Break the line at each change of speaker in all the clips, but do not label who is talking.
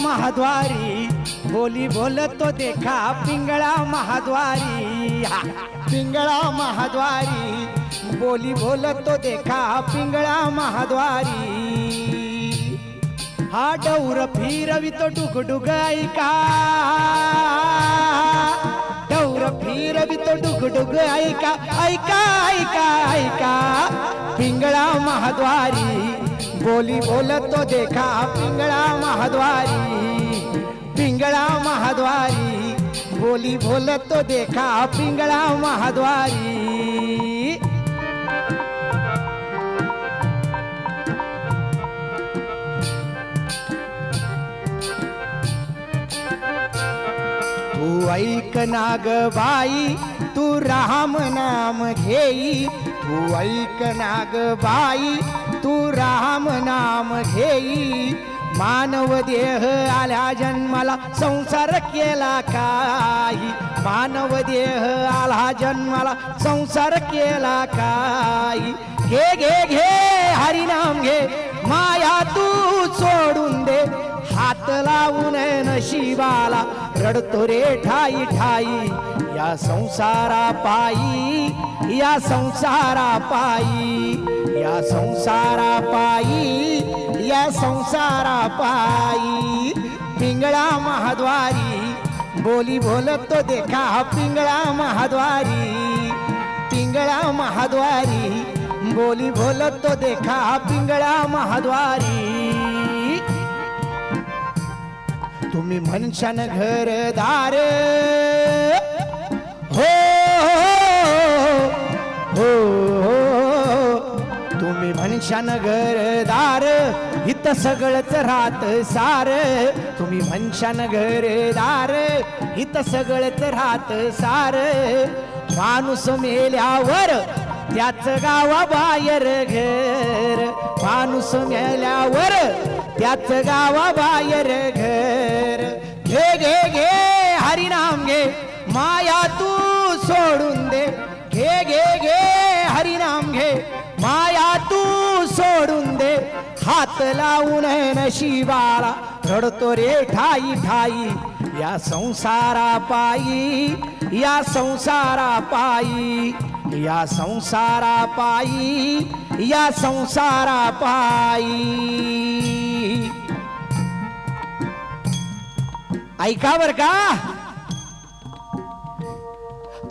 महाद्वारी. बोली बोलतो देखा पिंगळा महाद्वारी. पिंगळा महाद्वारी. बोली बोलतो देखा पिंगळा महाद्वारी. हा डौर फिरवितो डुगडुग ऐका. डौर फिरवितो डुगडुग ऐका. ऐका ऐका ऐका. पिंगळा महाद्वारी. बोली बोलतो देखा पिंगळा महाद्वारी पिंगळा महाद्वारी. बोली बोलतो देखा पिंगळा महाद्वारी. तू ऐक नाग बाई तू राम नाम घेई. तू ऐक नाग बाई तू राम नाम घेई. मानव देह आल्या जन्माला संसार केला काही. मानव देह आला जन्माला संसार केला काही. घे घे घे हरिनाम घे. माया तू सोडून दे. हात लावून नशिबाला रडतो रे ठाई ठाई. या संसारा पायी या संसारा पायी. या संसारा पायी या संसारा पायी. पिंगळा महाद्वारी बोली बोलतो देखा पिंगळा महाद्वारी. पिंगळा महाद्वारी बोली बोलतो देखा पिंगळा महाद्वारी. तुम्ही म्हणशान घरदार हो हो हो. हो, हो, हो. तुम्ही म्हणशान घरदार इथं सगळंच राहत सार. तुम्ही म्हणशान घरदार इथं सगळंच राहत सार. माणूस मेल्यावर त्याच गावा बाहेर घर. माणूस मेल्यावर त्याच गावा बाहेर घर. घे घे सोडून दे. हात लावून नशिबाला रडतो रे ठाई ठाई. या संसारा पायी या संसारा पायी या संसारा पायी या संसारा पायी. ऐका बर का?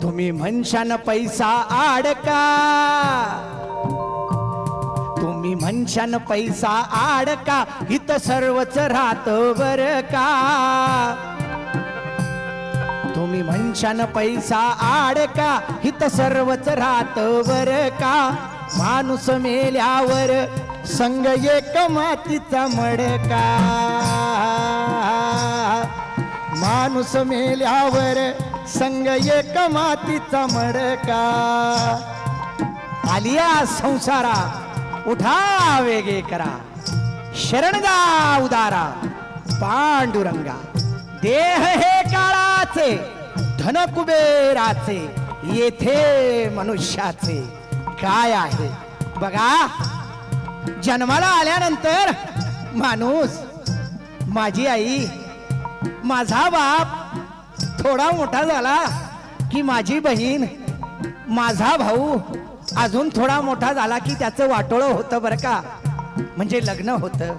तुम्ही म्हणशान पैसा आडका. तुम्ही म्हणशान पैसा आडका इथं सर्वच राहत बर का? तुम्ही म्हणशान पैसा आडका हित सर्वच राहत बर का? माणूस मेल्यावर संग एक मातीचा मडका. माणूस मेल्यावर संग एक मातीचा मडका. आलिया संसारा. उठा वेगे करा. शरणदा उदारा. पांडुरंगा. देह हे काळाचे धन कुबेराचे येथे मनुष्याचे. काय आहे? बघा. जन्माला आल्यानंतर माणूस माझी आई माझा बाप थोडा मोठा झाला की माझी बहीण माझा भाऊ अजून थोडा मोठा झाला की त्याचं वाटोळं होतं बरं का? म्हणजे लग्न होतं.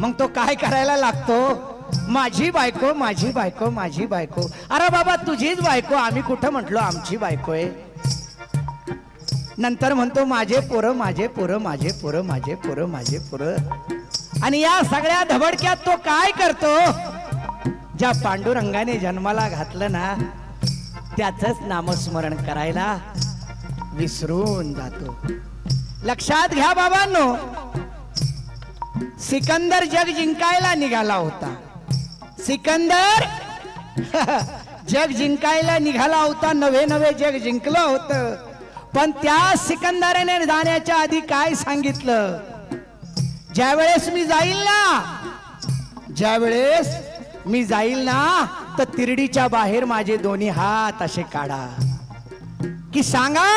मग तो काय करायला लागतो? माझी बायको माझी बायको माझी बायको. अरे बाबा तुझीच बायको. आम्ही कुठं म्हटलो? आमची बायको आहे. नंतर म्हणतो माझे पोरं माझे पोरं माझे पोरं माझे पोरं माझे पोरं. आणि या सगळ्या धबडक्यात तो काय करतो? ज्या पांडुरंगाने जन्माला घातलं ना त्याच नामस्मरण करायला विसरून जातो. लक्षात घ्या बाबांनो सिकंदर जग जिंकायला निघाला होता. सिकंदर जग जिंकायला निघाला होता नवे नवे जग जिंकलं होतं. पण त्या सिकंदराने जाण्याच्या आधी काय सांगितलं? ज्या वेळेस मी जाईल ना ज्या वेळेस मी जाईल ना तर तिरडीच्या बाहेर माझे दोन्ही हात असे काढा. की सांगा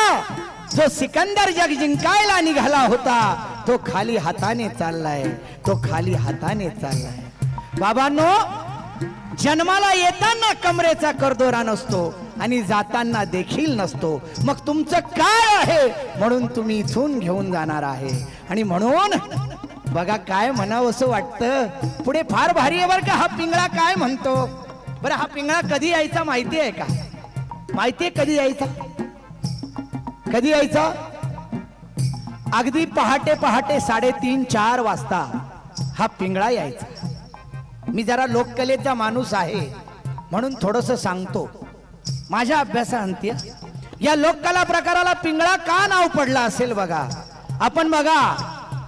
जो सिकंदर जग जिंकायला निघाला होता तो खाली हाताने चाललाय तो खाली हाताने चाललाय. बाबांनो जन्माला येताना कमरेचा करदोरा नसतो आणि जाताना देखील नसतो. मग तुमचं काय आहे? म्हणून तुम्ही इथून घेऊन जाणार आहे. आणि म्हणून बघा काय म्हणावं असं वाटतं. पुढे फार भारी आहे बरं का हा पिंगळा काय म्हणतो? बरं हा पिंगळा कधी यायचा माहिती आहे का? माहिती आहे कधी यायचा? कधी यायचा? अगदी पहाटे पहाटे साडेतीन चार वाजता हा पिंगळा यायचा. मी जरा लोककलेचा माणूस आहे म्हणून थोडस सांगतो. माझ्या अभ्यासाअंत्य या लोककला प्रकाराला पिंगळा का नाव पडलं असेल बघा? आपण बघा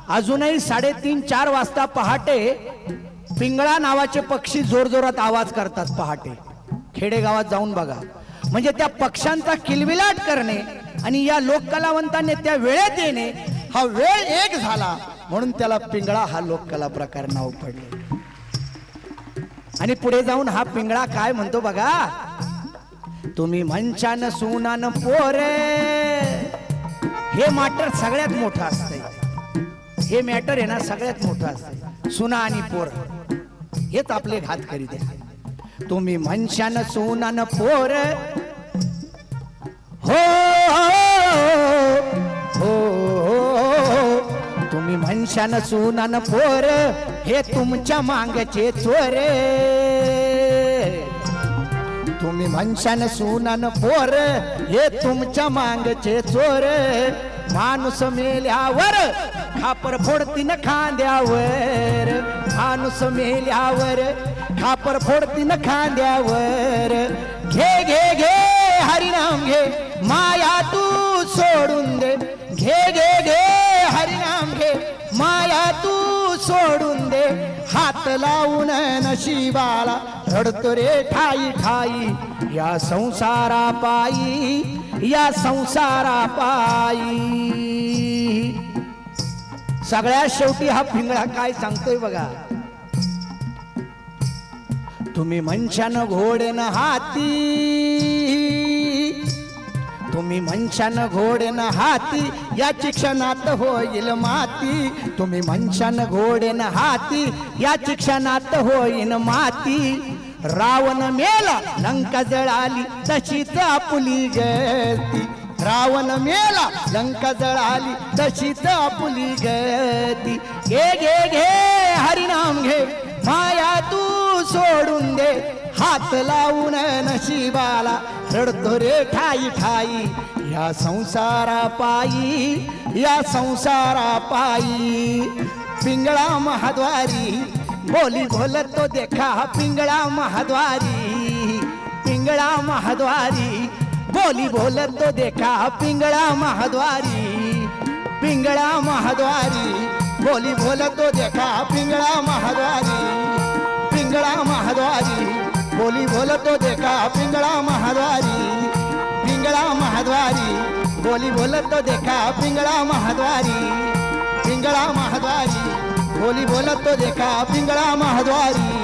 अजूनही साडेतीन चार वाजता पहाटे पिंगळा नावाचे पक्षी जोरजोरात आवाज करतात पहाटे. खेडेगावात जाऊन बघा. म्हणजे त्या पक्षांचा किलबिलाट करणे आणि या लोककलावंतांनी त्या वेळेत येणे हा वेळ एक झाला. म्हणून त्याला पिंगळा हा लोककला प्रकार नाव पडले. आणि पुढे जाऊन हा पिंगळा काय म्हणतो बघा? तुम्ही मंचान सुनान पोरे. हे मॅटर सगळ्यात मोठं असतंय. हे मॅटर आहे ना सगळ्यात मोठं असतंय. सुना आणि पोर. हेच आपले घात करीत आहे तुम्ही म्हणशान सुनान पोर हो, हो हो हो तुम्ही म्हणशान सुनान पोर हे तुमच्या मांगचे चोर. तुम्ही म्हणशान सुनान पोर हे तुमच्या मांगचे चोर. माणूस मेल्यावर खापर फोडतीन खांद्यावर. माणूस मेल्यावर खापर फोडतीन खांद्यावर. घे घे घे हरिनाम घे. माया तू सोडून दे. घे घे घे हरिनाम घे. माया तू सोडून दे. हात लावून नशिबाला रडतो रे ठाई ठाई. या संसारा पायी या संसारा पायी. सगळ्यात शेवटी हा फिंगळा काय सांगतोय बघा. तुम्ही मनशान घोडेन हाती. तुम्ही मनशान घोडेन हाती या शिक्षणात होईल माती. तुम्ही मनशान घोडेन हाती या शिक्षणात होईन माती. रावण मेला लंका जळाली तशीच आपुली गती. रावण मेला लंका जळाली तशीच आपुली गती. घे घे घे हरिनाम घे. हात लावून नशिबाला रडतो रे ठाई ठाई या संसारा पायी या संसारा पायी. पिंगळा महाद्वारी बोली बोलतो देखा पिंगळा महाद्वारी. पिंगळा महाद्वारी बोली बोलतो देखा पिंगळा महाद्वारी. पिंगळा महाद्वारी बोली बोलतो देखा पिंगळा महाद्वारी. पिंगळा महाद्वारी बोली बोलतो देखा पिंगळा महाद्वारी पिंगळा महाद्वारी. बोली बोलतो देखा पिंगळा महाद्वारी पिंगळा महाद्वारी. बोली बोलतो देखा पिंगळा महाद्वारी.